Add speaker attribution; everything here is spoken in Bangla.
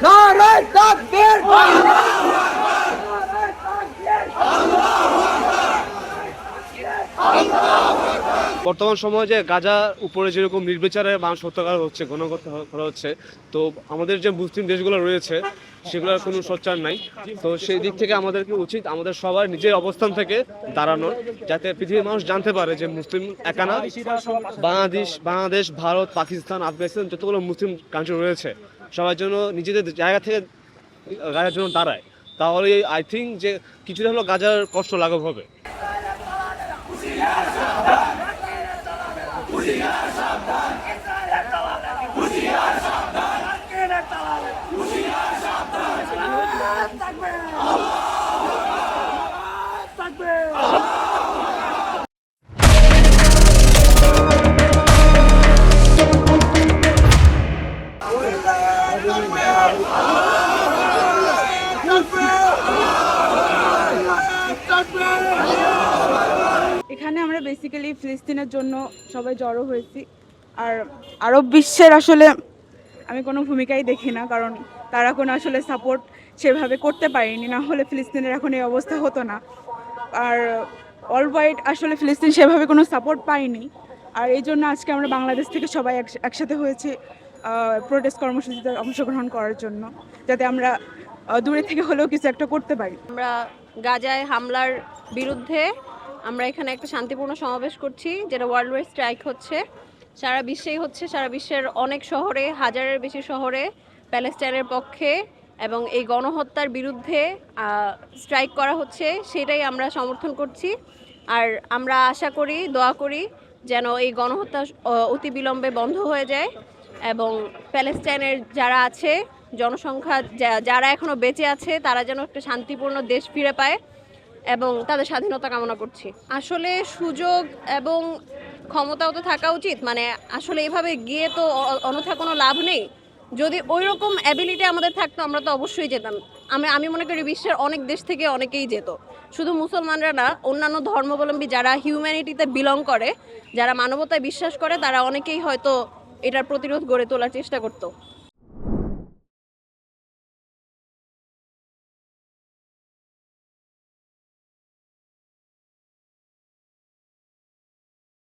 Speaker 1: All right, stop!
Speaker 2: বর্তমান সময়ে যে গাজার উপরে যেরকম নির্বিচারে মানুষ হত্যা করা হচ্ছে, গণহত্যা করা হচ্ছে, তো আমাদের যে মুসলিম দেশগুলো রয়েছে, সেগুলোর কোনো সোচ্চার নাই। তো সেই দিক থেকে আমাদেরকে উচিত আমাদের সবার নিজের অবস্থান থেকে দাঁড়ানোর, যাতে পৃথিবীর মানুষ জানতে পারে যে মুসলিম একানা বাংলাদেশ বাংলাদেশ, ভারত, পাকিস্তান, আফগানিস্তান, যতগুলো মুসলিম কান্ট্রি রয়েছে, সবার জন্য নিজেদের জায়গা থেকে গাজার জন্য দাঁড়ায়। তাহলে আই থিঙ্ক যে কিছুটা হলো গাজার কষ্ট লাঘব হবে।
Speaker 3: এখানে আমরা বেসিক্যালি ফিলিস্তিনের জন্য সবাই জড়ো হয়েছি। আর আরব বিশ্বের আসলে আমি কোনো ভূমিকাই দেখি না, কারণ তারা কোনো আসলে সাপোর্ট সেভাবে করতে পারেনি। না হলে ফিলিস্তিনের এখন এই অবস্থা হতো না। আর অল ওয়াইড আসলে ফিলিস্তিন সেভাবে কোনো সাপোর্ট পায়নি। আর এই জন্য আজকে আমরা বাংলাদেশ থেকে সবাই একসাথে হয়েছি প্রোটেস্ট কর্মসূচিতে অংশগ্রহণ করার জন্য। যাতে আমরা দূরে থেকে হলেও কিছু একটা করতে পারি।
Speaker 4: আমরা গাজায় হামলার বিরুদ্ধে আমরা এখানে একটা শান্তিপূর্ণ সমাবেশ করছি, যেটা ওয়ার্ল্ড ওয়াইড স্ট্রাইক হচ্ছে। সারা বিশ্বেই হচ্ছে, সারা বিশ্বের অনেক শহরে, হাজারের বেশি শহরে প্যালেস্টাইনের পক্ষে এবং এই গণহত্যার বিরুদ্ধে স্ট্রাইক করা হচ্ছে, সেটাই আমরা সমর্থন করছি। আর আমরা আশা করি, দোয়া করি যেন এই গণহত্যা অতি বিলম্বে বন্ধ হয়ে যায় এবং প্যালেস্টাইনের যারা আছে, জনসংখ্যা যারা এখনও বেঁচে আছে, তারা যেন একটা শান্তিপূর্ণ দেশ ফিরে পায়। এবং তাদের স্বাধীনতা কামনা করছি। আসলে সুযোগ এবং ক্ষমতাও তো থাকা উচিত মানে আসলে এভাবে গিয়ে তো অ- অন্যথা কোনো লাভ নেই। যদি ওই রকম অ্যাবিলিটি আমাদের থাকতো, আমরা তো অবশ্যই যেতাম। আমি আমি মনে করি বিশ্বের অনেক দেশ থেকে অনেকেই যেত। শুধু মুসলমানরা না, অন্যান্য ধর্মাবলম্বী যারা হিউম্যানিটিতে বিলং করে, যারা মানবতায় বিশ্বাস করে, তারা অনেকেই হয়তো এটার প্রতিরোধ গড়ে তোলার চেষ্টা করতো।